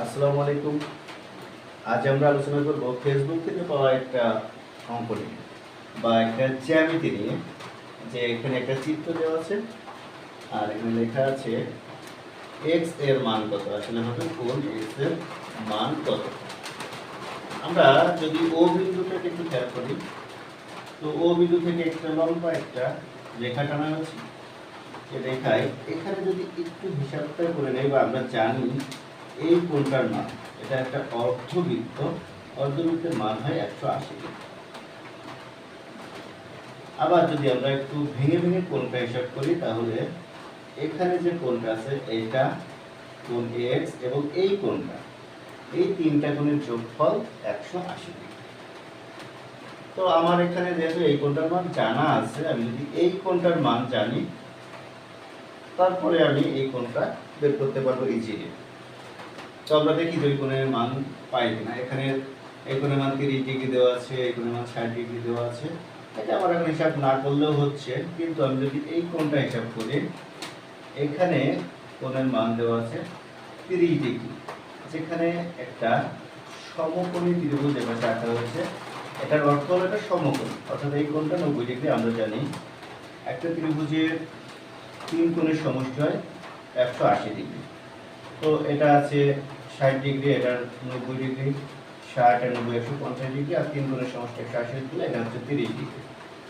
আসসালামু আলাইকুম। আজ আমরা আলোচনা করব ফেসবুক থেকে পাওয়া একটা অঙ্ক নিয়ে বা একটা জ্যামিতি নিয়ে, যে এখানে একটা চিত্র দেওয়া আছে, আর এখানে লেখা আছে এক্সের মান কত? আসলে হবে কোন এক্সের মান কত? আমরা যদি ও বিন্দুটাকে একটু খেয়াল করি, তো ও বিন্দু থেকে একটা লম্বা একটা রেখা টানা হচ্ছে যে রেখায় এখানে যদি একটু হিসাবটা করে নেই বা আমরা জানি এই কোনটার মান? এটা একটা অর্ধবৃত্ত, অর্ধবৃত্তের মান হয় একশো আশি আবার যদি আমরা একটু ভেঙে ভেঙে কোণটা হিসাব করি, তাহলে এখানে যে কোণটা আছে, এইটা কোণ এক্স এবং এই কোণটা এই তিনটা কোণের যোগফল একশো আশি তো আমার এখানে যেহেতু এই কোনটার মান জানা আছে, আমি যদি এই কোনটার মান জানি, তারপরে আমি এই কোনটা বের করতে পারব ইজিলি তো আমরা দেখি দুই কোণের মান পাই কিনা। এখানে এই কোণের মান তিরিশ ডিগ্রি দেওয়া আছে, এই কোণের মান ষাট ডিগ্রি দেওয়া আছে। এটা আমার এখন হিসাব না করলেও হচ্ছে, কিন্তু আমি যদি এই কোণটা হিসাব করি, এখানে কোণের মান দেওয়া আছে তিরিশ ডিগ্রি। যেখানে একটা সমকোণী ত্রিভুজ এভাবে আঁকা হয়েছে। এটার অর্থ হলো এটা সমকোণী। অর্থাৎ এই কোণটা নব্বই ডিগ্রি, আমরা জানি একটা ত্রিভুজের তিন কোণের সমষ্টি হয় একশো আশি ডিগ্রি। তো এটা আছে ষাট ডিগ্রি এটার নব্বই ডিগ্রি, ষাট নব্বই, একশো পঞ্চাশ ডিগ্রি, আর তিন কোণের সমষ্টি একশো আশি ডিগ্রি, এখানে হচ্ছে তিরিশ ডিগ্রি।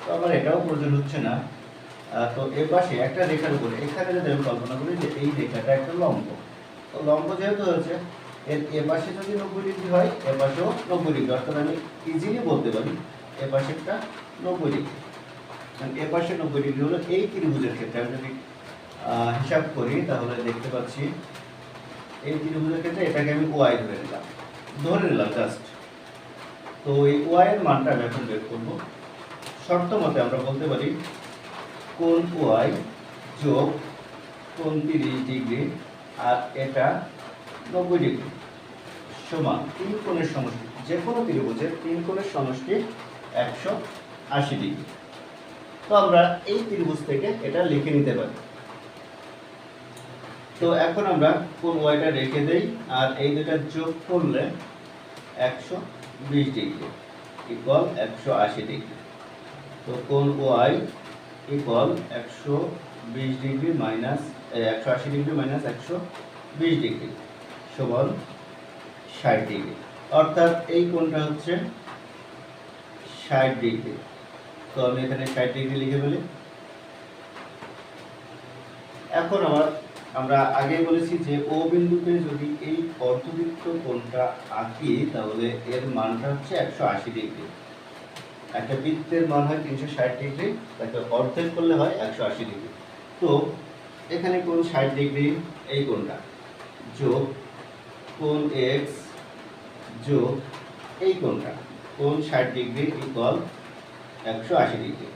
তো আমার এটাও প্রয়োজন হচ্ছে না। তো এ পাশে একটা রেখার উপরে, এখানে যদি আমি কল্পনা করি যে এই রেখাটা একটা লম্ব, তো লম্ব যেহেতু হচ্ছে এর এ পাশে যদি নব্বই ডিগ্রি হয়, এ পাশেও নব্বই ডিগ্রি, অর্থাৎ আমি ইজিলি বলতে পারি এ পাশেরটা নব্বই ডিগ্রি। কারণ এ পাশে নব্বই ডিগ্রি হলো এই ত্রিভুজের ক্ষেত্রে। আমি যদি হিসাব করি, তাহলে দেখতে পাচ্ছি এই ত্রিভুজের ক্ষেত্রে এটাকে আমি ওয়াই ধরে নিলাম। ধরে নিলাম জাস্ট তো এই ওয়াই এর মানটা আমি এখন বের করব। শর্ত মতে আমরা বলতে পারি কোন ওয়াই যোগ কোন তিরিশ ডিগ্রি আর এটা নব্বই ডিগ্রি সমান তিন কোণের সমষ্টি। যে কোনো ত্রিভুজের তিন কোণের সমষ্টি একশো আশি ডিগ্রি। তো আমরা এই ত্রিভুজ থেকে এটা লিখে নিতে পারি। তো এখন আমরা কোন ওয়াইটা রেখে দেই, আর এই দুটা যোগ করলে একশো বিশ ডিগ্রি ইকুয়াল একশো আশি ডিগ্রি। তো কোন ওয়াই ইকুয়াল একশো বিশ ডিগ্রি মাইনাস একশো আশি ডিগ্রি মাইনাস একশো বিশ ডিগ্রি সমান ষাট ডিগ্রি। অর্থাৎ এই কোণটা হচ্ছে ষাট ডিগ্রি। তো আমি এখানে ষাট ডিগ্রি লিখে ফেলি। এখন আমার আমরা আগে বলেছি যে ও বিন্দুতে যদি এই অর্ধবৃত্ত কোণটা আঁকি, তাহলে এর মানটা হচ্ছে একশো আশি ডিগ্রি। একটা বৃত্তের মান হয় তিনশো ষাট ডিগ্রি তাকে অর্ধেক করলে হয় একশো আশি ডিগ্রি। তো এখানে কোন ষাট ডিগ্রি, এই কোণটা। যোগ কোন এক্স, যোগ এই কোণটা। কোন ষাট ডিগ্রি ইকুয়াল একশো আশি ডিগ্রি।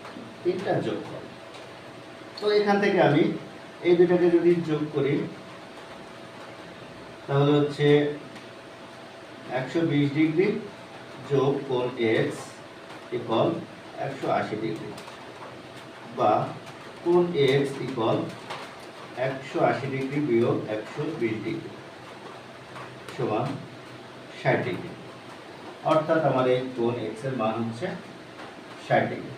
তিনটা যোগ কর তো এখান থেকে আমি এই দুটাকে যদি যোগ করি, তাহলে হচ্ছে একশো বিশ ডিগ্রি যোগ কোন এক্স ইকুয়াল একশো আশি ডিগ্রি বা কোন এক্স ইকুয়াল একশো আশি ডিগ্রি বিয়োগ একশো বিশ ডিগ্রি সমান ষাট ডিগ্রি। অর্থাৎ আমার এই কোণ এক্সের মান হচ্ছে ষাট ডিগ্রি।